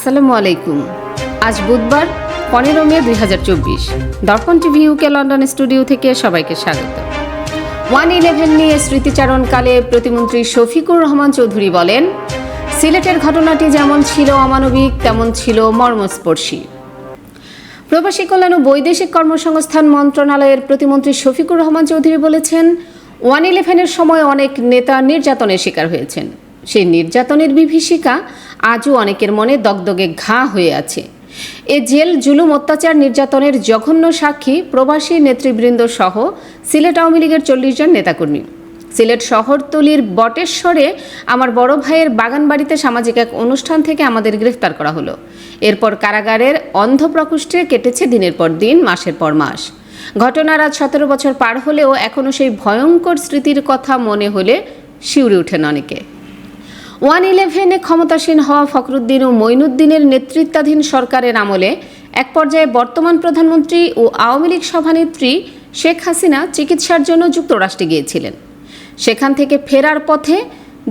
আসসালামু আলাইকুম। আজ বুধবার, পনেরো মে দুই হাজার চব্বিশ। দর্পণ টিভি ইউকে লন্ডন স্টুডিও থেকে সবাইকে স্বাগত। ওয়ান ইলেভেন নিয়ে স্মৃতিচারণকালে প্রতিমন্ত্রী শফিকুর রহমান চৌধুরী বলেন, সিলেটের ঘটনাটি যেমন ছিল অমানবিক, তেমন ছিল মর্মস্পর্শী। প্রবাসী কল্যাণ ও বৈদেশিক কর্মসংস্থান মন্ত্রণালয়ের প্রতিমন্ত্রী শফিকুর রহমান চৌধুরী বলেছেন, ওয়ান ইলেভেনের সময় অনেক নেতা নির্যাতনের শিকার হয়েছেন। সেই নির্যাতনের বিভীষিকা আজও অনেকের মনে দগদগে ঘা হয়ে আছে। এ জেল জুলুম অত্যাচার নির্যাতনের জঘন্য সাক্ষী প্রবাসী নেতৃবৃন্দ সহ সিলেট আওয়ামী লীগের চল্লিশ জন নেতাকর্মী। সিলেট শহরতলির বটেশ্বরে আমার বড় ভাইয়ের বাগান বাড়িতে সামাজিক এক অনুষ্ঠান থেকে আমাদের গ্রেফতার করা হলো। এরপর কারাগারের অন্ধ প্রকোষ্ঠে কেটেছে দিনের পর দিন, মাসের পর মাস। ঘটনার আজ সতেরো বছর পার হলেও এখনও সেই ভয়ঙ্কর স্মৃতির কথা মনে হলে শিউরে ওঠেন অনেকে। ওয়ান ইলেভেনে ক্ষমতাসীন হওয়া ফখরুদ্দিন ও মঈনুদ্দিনের নেতৃত্বাধীন সরকারের আমলে এক পর্যায়ে বর্তমান প্রধানমন্ত্রী ও আওয়ামী লীগ সভানেত্রী শেখ হাসিনা চিকিৎসার জন্য যুক্তরাষ্ট্রে গিয়েছিলেন। সেখান থেকে ফেরার পথে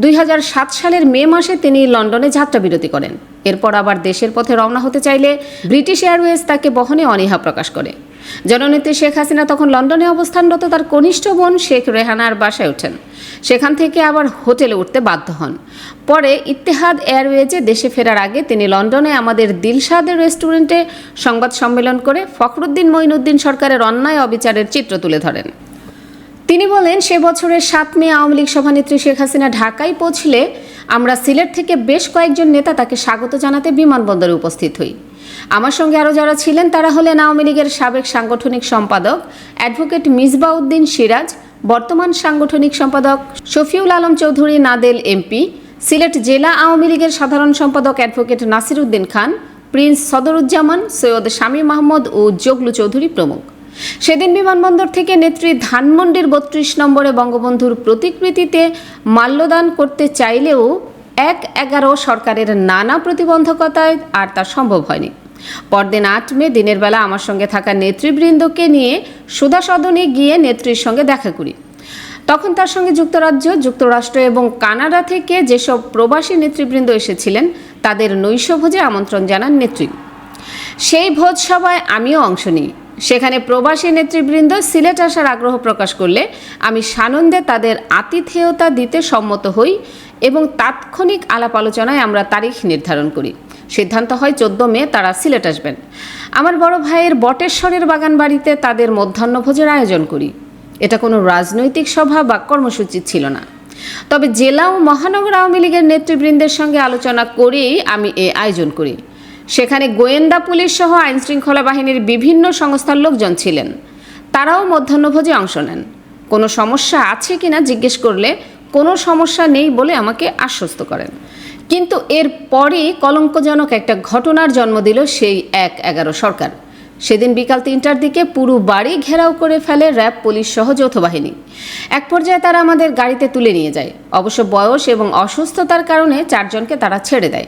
দুই হাজার সাত সালের মে মাসে তিনি লন্ডনে যাত্রা বিরতি করেন। এরপর আবার দেশের পথে রওনা হতে চাইলে ব্রিটিশ এয়ারওয়েজ তাকে বহনে অনীহা প্রকাশ করে। জননেত্রী শেখ হাসিনা তখন লন্ডনে অবস্থানরত তার কনিষ্ঠ বোন শেখ রেহানার বাসায় ওঠেন। সেখান থেকে আবার হোটেলে উঠতে বাধ্য হন। পরে ইত্তেহাদ এয়ারওয়েজে দেশে ফেরার আগে তিনি লন্ডনে আমাদের দিলশাদের রেস্টুরেন্টে সংবাদ সম্মেলন করে ফখরুদ্দিন মঈনুদ্দিন সরকারের অন্যায় অবিচারের চিত্র তুলে ধরেন। তিনি বলেন, সে বছরের সাত মে আওয়ামী লীগ সভানেত্রী শেখ হাসিনা ঢাকায় পৌঁছলে আমরা সিলেট থেকে বেশ কয়েকজন নেতা তাকে স্বাগত জানাতে বিমানবন্দরে উপস্থিত হই। আমার সঙ্গে আরও যারা ছিলেন, তারা হলেন আওয়ামী লীগের সাবেক সাংগঠনিক সম্পাদক অ্যাডভোকেট মিসবাউদ্দিন সিরাজ, বর্তমান সাংগঠনিক সম্পাদক শফিউল আলম চৌধুরী নাদেল এমপি, সিলেট জেলা আওয়ামী লীগের সাধারণ সম্পাদক অ্যাডভোকেট নাসিরউদ্দিন খান, প্রিন্স সদরুজ্জামান, সৈয়দ শামী মাহমুদ ও জগলু চৌধুরী প্রমুখ। সেদিন বিমানবন্দর থেকে নেত্রী ধানমন্ডির বত্রিশ নম্বরে বঙ্গবন্ধুর প্রতিকৃতিতে মাল্যদান করতে চাইলেও এক এগারো সরকারের নানা প্রতিবন্ধকতায় আর তা সম্ভব হয়নি। পরদিন আট মে, দিনের বেলা আমার সঙ্গে থাকা নেতৃবৃন্দকে নিয়ে সুধা সদনে গিয়ে নেত্রীর সঙ্গে দেখা করি। তখন তার সঙ্গে যুক্তরাজ্য, যুক্তরাষ্ট্র এবং কানাডা থেকে যেসব প্রবাসী নেতৃবৃন্দ এসেছিলেন, তাদের নৈশভোজে আমন্ত্রণ জানান নেত্রী। সেই ভোজ সভায় আমিও অংশ নিই। সেখানে প্রবাসী নেতৃবৃন্দ সিলেট আসার আগ্রহ প্রকাশ করলে আমি সানন্দে তাদের আতিথেয়তা দিতে সম্মত হই এবং তাৎক্ষণিক আলাপ আলোচনায় আমরা তারিখ নির্ধারণ করি। সিদ্ধান্ত হয় চোদ্দ মে তারা সিলেট আসবেন। আমার বড় ভাইয়ের বটেশ্বরের বাগান বাড়িতে তাদের মধ্যাহ্নভোজের আয়োজন করি। এটা কোনো রাজনৈতিক সভা বা কর্মসূচি ছিল না। তবে জেলা ও মহানগর আওয়ামী লীগের নেতৃবৃন্দের সঙ্গে আলোচনা করেই আমি এ আয়োজন করি। সেখানে গোয়েন্দা পুলিশ সহ আইনশৃঙ্খলা বাহিনীর বিভিন্ন সংস্থার লোকজন ছিলেন। তারাও মধ্যাহ্নভোজে অংশ নেন। কোনো সমস্যা আছে কিনা জিজ্ঞেস করলে কোনো সমস্যা নেই বলে আমাকে আশ্বস্ত করেন। কিন্তু এর পরে কলঙ্কজনক একটা ঘটনার জন্ম দিল সেই এক এগারো সরকার। সেদিন বিকাল তিনটার দিকে পুরো বাড়ি ঘেরাও করে ফেলে র্যাব, পুলিশ সহ যৌথ বাহিনী। এক পর্যায়ে তারা আমাদের গাড়িতে তুলে নিয়ে যায়। অবশ্য বয়স এবং অসুস্থতার কারণে চারজনকে তারা ছেড়ে দেয়।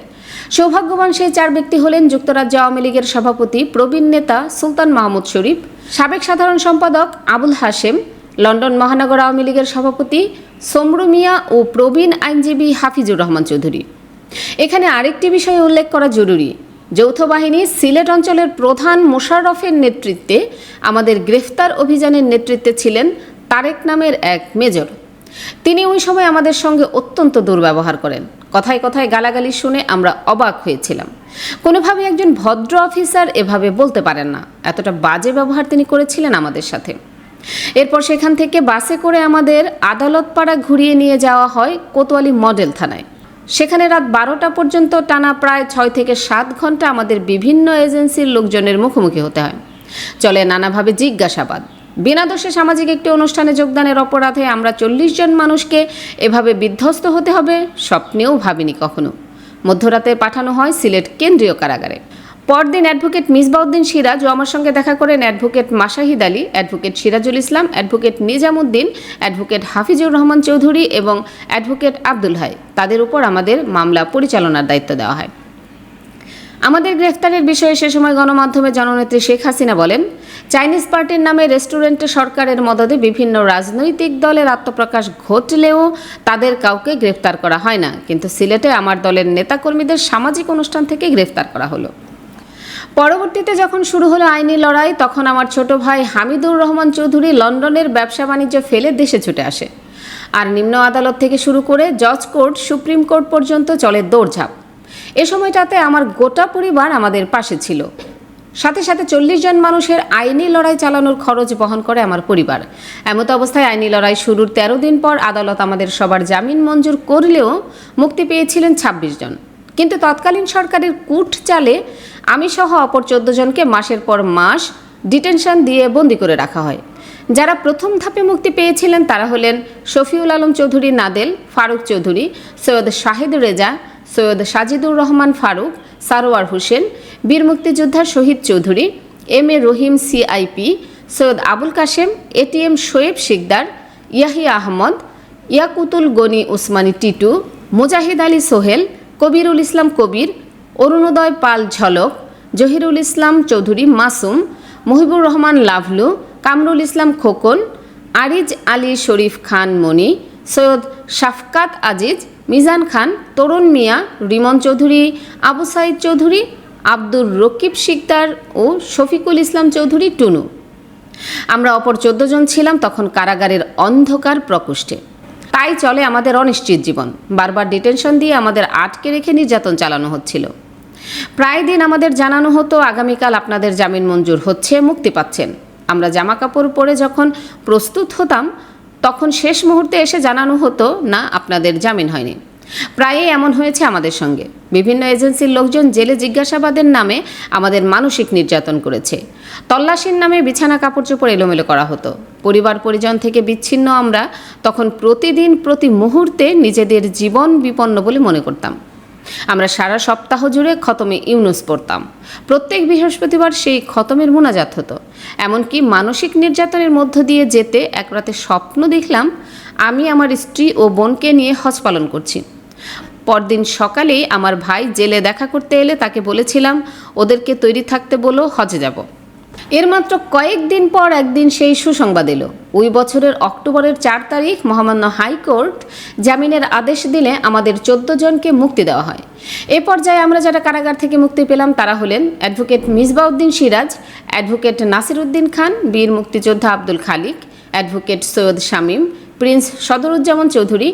সৌভাগ্যবান সেই চার ব্যক্তি হলেন যুক্তরাজ্য আওয়ামী লীগের সভাপতি, প্রবীণ নেতা সুলতান মাহমুদ শরীফ, সাবেক সাধারণ সম্পাদক আবুল হাশেম, লন্ডন মহানগর আওয়ামী লীগের সভাপতি সমরু মিয়া ও প্রবীণ আইনজীবী হাফিজুর রহমান চৌধুরী। এখানে আরেকটি বিষয় উল্লেখ করা জরুরি। যৌথ বাহিনী সিলেট অঞ্চলের প্রধান মোশাররফের নেতৃত্বে আমাদের গ্রেফতার অভিযানের নেতৃত্বে ছিলেন তারেক নামের এক মেজর। তিনি ওই সময় আমাদের সঙ্গে অত্যন্ত দুর্ব্যবহার করেন। কথায় কথায় গালাগালি শুনে আমরা অবাক হয়েছিলাম। কোনোভাবে একজন ভদ্র অফিসার এভাবে বলতে পারেন না। এতটা বাজে ব্যবহার তিনি করেছিলেন আমাদের সাথে। এরপর সেখান থেকে বাসে করে আমাদের আদালত পাড়া ঘুরিয়ে নিয়ে যাওয়া হয় কোতোয়ালি মডেল থানায়। সেখানে রাত বারোটা পর্যন্ত টানা প্রায় ছয় থেকে সাত ঘণ্টা আমাদের বিভিন্ন এজেন্সির লোকজনের মুখোমুখি হতে হয়। চলে নানাভাবে জিজ্ঞাসাবাদ। বিনা দোষে সামাজিক একটি অনুষ্ঠানে যোগদানের অপরাধে আমরা চল্লিশ জন মানুষকে এভাবে বিধ্বস্ত হতে হবে, স্বপ্নেও ভাবিনি কখনো। মধ্যরাতে পাঠানো হয় সিলেট কেন্দ্রীয় কারাগারে। পরদিন অ্যাডভোকেট মিসবাউদ্দিন সিরাজ ও আমার সঙ্গে দেখা করেন advocate Masahid Ali, advocate Sirajul Islam, advocate Nizamuddin, advocate Hafizur Rahman Chowdhury এবং অ্যাডভোকেট আব্দুল হাই। তাদের উপর আমাদের মামলা পরিচালনার দায়িত্ব দেওয়া হয়। আমাদের গ্রেফতারের বিষয়ে সে সময় গণমাধ্যমে জননেত্রী শেখ হাসিনা বলেন, চাইনিজ পার্টির নামে রেস্টুরেন্টে সরকারের মদদে বিভিন্ন রাজনৈতিক দলের আত্মপ্রকাশ ঘটলেও তাদের কাউকে গ্রেফতার করা হয় না। কিন্তু সিলেটে আমার দলের নেতাকর্মীদের সামাজিক অনুষ্ঠান থেকে গ্রেফতার করা হলো। পরবর্তীতে যখন শুরু হলো আইনি লড়াই, তখন আমার ছোট ভাই হামিদুর রহমান চৌধুরী লন্ডনের ব্যবসা বাণিজ্য ফেলে দেশে ছুটে আসে। আর নিম্ন আদালত থেকে শুরু করে জজ কোর্ট, সুপ্রিম কোর্ট পর্যন্ত চলে দৌড়ঝাঁপ। এ সময়টাতে আমার গোটা পরিবার আমাদের পাশে ছিল। সাথে সাথে চল্লিশ জন মানুষের আইনি লড়াই চালানোর খরচ বহন করে আমার পরিবার। এমত অবস্থায় আইনি লড়াই শুরুর তেরো দিন পর আদালত আমাদের সবার জামিন মঞ্জুর করলেও মুক্তি পেয়েছিলেন ছাব্বিশ জন। কিন্তু তৎকালীন সরকারের কুট চালে আমি সহ অপর চোদ্দ জনকে মাসের পর মাস ডিটেনশন দিয়ে বন্দি করে রাখা হয়। যারা প্রথম ধাপে মুক্তি পেয়েছিলেন তারা হলেন শফিউল আলম চৌধুরী নাদেল, ফারুক চৌধুরী, সৈয়দ শাহিদ রেজা, সৈয়দ সাজিদুর রহমান ফারুক, সারোয়ার হোসেন, বীর মুক্তিযোদ্ধা Shahid Chowdhury, M A Rahim CIP Syed Abul Kashem ATM Shoaib Sikder, Yahya Ahmed, Yakutul Gani Osmani Titu, Mujahid Ali Sohel, Kabirul Islam Kabir Arunoday Pal Jhalak, Jahirul Islam Chowdhury Masum, Mohibur Rahman Lavlu, Kamrul Islam Khokon, Ariz Ali শরীফ খান মনি সৈয়দ শাফকাত আজিজ, মিজান খান, তরুণ মিয়া, রিমন চৌধুরী, আবু সাইদ চৌধুরী, আব্দুর রকিব শিকদার ও শফিকুল ইসলাম চৌধুরী টুনু। আমরা অপর চোদ্দ জন ছিলাম তখন কারাগারের অন্ধকার প্রকোষ্ঠে। তাই চলে আমাদের অনিশ্চিত জীবন। বারবার ডিটেনশন দিয়ে আমাদের আটকে রেখে নির্যাতন চালানো হচ্ছিল। প্রায় দিন আমাদের জানানো হতো, আগামীকাল আপনাদের জামিন মঞ্জুর হচ্ছে, মুক্তি পাচ্ছেন। আমরা জামা কাপড় পরে যখন প্রস্তুত হতাম, তখন শেষ মুহূর্তে এসে জানানো হতো, না, আপনাদের জামিন হয়নি। প্রায়ই এমন হয়েছে আমাদের সঙ্গে। বিভিন্ন এজেন্সির লোকজন জেলে জিজ্ঞাসাবাদের নামে আমাদের মানসিক নির্যাতন করেছে। তল্লাশির নামে বিছানা কাপড় চোপড় এলোমেলো করা হতো। পরিবার পরিজন থেকে বিচ্ছিন্ন আমরা তখন প্রতিদিন, প্রতি মুহূর্তে নিজেদের জীবন বিপন্ন বলে মনে করতাম। আমরা সারা সপ্তাহ জুড়ে খতমে ইউনুস পড়তাম। প্রত্যেক বৃহস্পতিবার সেই খতমের মোনাজাত হতো। এমনকি মানসিক নির্যাতনের মধ্য দিয়ে যেতে এক রাতে স্বপ্ন দেখলাম, আমি আমার স্ত্রী ও বোনকে নিয়ে হজ পালন করছি। পরদিন সকালেই আমার ভাই জেলে দেখা করতে এলে তাকে বলেছিলাম, ওদেরকে তৈরি থাকতে বলো, হজে যাব। এর মাত্র কয়েকদিন পর একদিন সেই সুসংবাদ এলো। ওই বছরের অক্টোবরের চার তারিখ মহামান্য হাইকোর্ট জামিনের আদেশ দিলে আমাদের চোদ্দ জনকে মুক্তি দেওয়া হয়। এ পর্যায়ে আমরা যারা কারাগার থেকে মুক্তি পেলাম তারা হলেন অ্যাডভোকেট মিসবাউদ্দিন সিরাজ, অ্যাডভোকেট নাসিরুদ্দিন খান, বীর মুক্তিযোদ্ধা আব্দুল খালিক, অ্যাডভোকেট সৈয়দ শামীম, প্রিন্স সদরুজ্জামান চৌধুরী,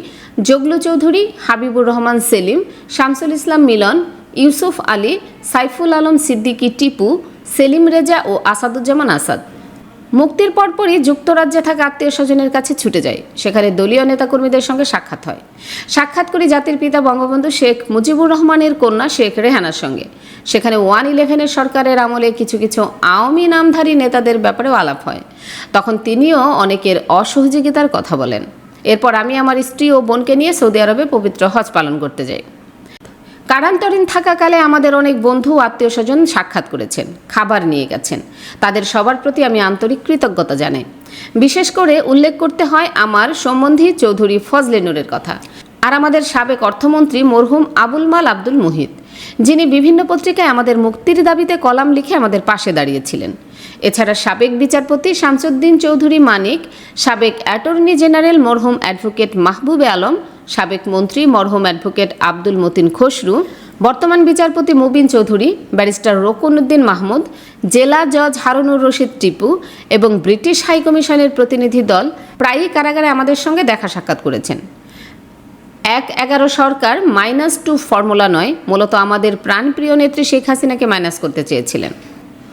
জগলু চৌধুরী, হাবিবুর রহমান সেলিম, শামসুল ইসলাম মিলন, ইউসুফ আলী, সাইফুল আলম সিদ্দিকী টিপু সেলিম রেজা ও আসাদুজ্জামান আসাদ। মুক্তির পরপরই যুক্তরাজ্যে থাকা আত্মীয় স্বজনের কাছে ছুটে যায়। সেখানে দলীয় নেতাকর্মীদের সঙ্গে সাক্ষাৎ হয়। সাক্ষাৎ করি জাতির পিতা বঙ্গবন্ধু শেখ মুজিবুর রহমানের কন্যা শেখ রেহানার সঙ্গে। সেখানে ওয়ান ইলেভেনের সরকারের আমলে কিছু কিছু আওয়ামী নামধারী নেতাদের ব্যাপারেও আলাপ হয়। তখন তিনিও অনেকের অসহযোগিতার কথা বলেন। এরপর আমি আমার স্ত্রী ও বোনকে নিয়ে সৌদি আরবে পবিত্র হজ পালন করতে যাই। কারান্তরীণ থাকাকালে আমাদের অনেক বন্ধু আত্মীয় স্বজন সাক্ষাৎ করেছেন, খাবার নিয়ে গেছেন। তাদের সবার প্রতি আমি আন্তরিক কৃতজ্ঞতা জানাই। বিশেষ করে উল্লেখ করতে হয় আমার সম্বন্ধী চৌধুরী ফজলে নূরের কথা। আর আমাদের সাবেক অর্থমন্ত্রী মরহুম আবুল মাল আব্দুল মুহিত। যিনি বিভিন্ন পত্রিকায় আমাদের মুক্তির দাবিতে কলাম লিখে আমাদের পাশে দাঁড়িয়েছিলেন। এছাড়া সাবেক বিচারপতি শামসুদ্দিন চৌধুরী মানিক, সাবেক অ্যাটর্নি জেনারেল মরহুম অ্যাডভোকেট মাহবুবে আলম, সাবেক মন্ত্রী মরহুম অ্যাডভোকেট আব্দুল মতিন খসরু, বর্তমান বিচারপতি মুবিন চৌধুরী, ব্যারিস্টার রোকনউদ্দিন মাহমুদ, জেলা জজ হারুনুর রশিদ টিপু এবং ব্রিটিশ হাইকমিশনের প্রতিনিধি দল প্রায়ই কারাগারে আমাদের সঙ্গে দেখা সাক্ষাৎ করেছেন। এক এগারো সরকার মাইনাস টু ফর্মুলা নয়, মূলত আমাদের প্রাণপ্রিয় নেত্রী শেখ হাসিনাকে মাইনাস করতে চেয়েছিলেন।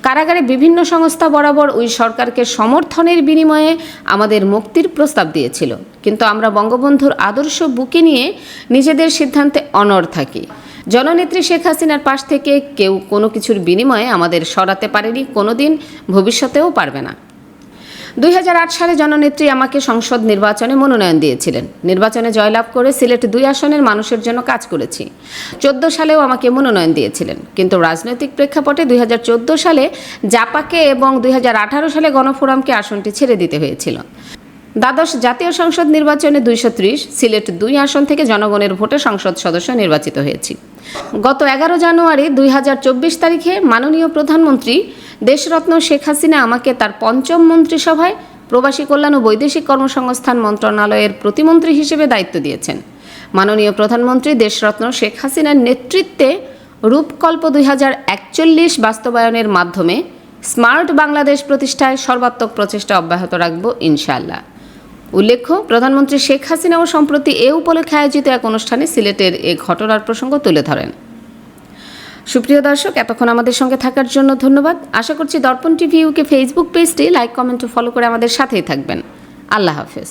কারাগারে বিভিন্ন সংস্থা বরাবর ওই সরকারকে সমর্থনের বিনিময়ে আমাদের মুক্তির প্রস্তাব দিয়েছিল। কিন্তু আমরা বঙ্গবন্ধুর আদর্শ বুকে নিয়ে নিজেদের সিদ্ধান্তে অনড় থাকি। জননেত্রী শেখ হাসিনার পাশ থেকে কেউ কোনো কিছুর বিনিময়ে আমাদের সরাতে পারেনি, কোনোদিন ভবিষ্যতেও পারবে না। দুই হাজার আট সালে জননেত্রী আমাকে সংসদ নির্বাচনে মনোনয়ন দিয়েছিলেন। নির্বাচনে জয়লাভ করে সিলেট দুই আসনের মানুষের জন্য কাজ করেছি। চোদ্দ সালেও আমাকে মনোনয়ন দিয়েছিলেন। কিন্তু রাজনৈতিক প্রেক্ষাপটে দুই হাজার চোদ্দ সালে জাপাকে এবং দুই হাজার আঠারো সালে গণফোরামকে আসনটি ছেড়ে দিতে হয়েছিল। দ্বাদশ জাতীয় সংসদ নির্বাচনে দুইশো ত্রিশ, সিলেট দুই আসন থেকে জনগণের ভোটে সংসদ সদস্য নির্বাচিত হয়েছি। গত এগারো জানুয়ারি দুই হাজার চব্বিশ তারিখে মাননীয় প্রধানমন্ত্রী দেশরত্ন শেখ হাসিনা আমাকে তার পঞ্চম মন্ত্রিসভায় প্রবাসী কল্যাণ ও বৈদেশিক কর্মসংস্থান মন্ত্রণালয়ের প্রতিমন্ত্রী হিসেবে দায়িত্ব দিয়েছেন। মাননীয় প্রধানমন্ত্রী দেশরত্ন শেখ হাসিনার নেতৃত্বে রূপকল্প দুই হাজার একচল্লিশ বাস্তবায়নের মাধ্যমে স্মার্ট বাংলাদেশ প্রতিষ্ঠায় সর্বাত্মক প্রচেষ্টা অব্যাহত রাখব ইনশাআল্লাহ। উল্লেখ্য, প্রধানমন্ত্রী শেখ হাসিনাও সম্প্রতি এ উপলক্ষে আয়োজিত এক অনুষ্ঠানে সিলেটের এ ঘটনার প্রসঙ্গ তুলে ধরেন। সুপ্রিয় দর্শক, এতক্ষণ আমাদের সঙ্গে থাকার জন্য ধন্যবাদ। আশা করছি দর্পণ টিভি ইউকে ফেসবুক পেজটি লাইক, কমেন্ট ও ফলো করে আমাদের সাথেই থাকবেন। আল্লাহ হাফেজ।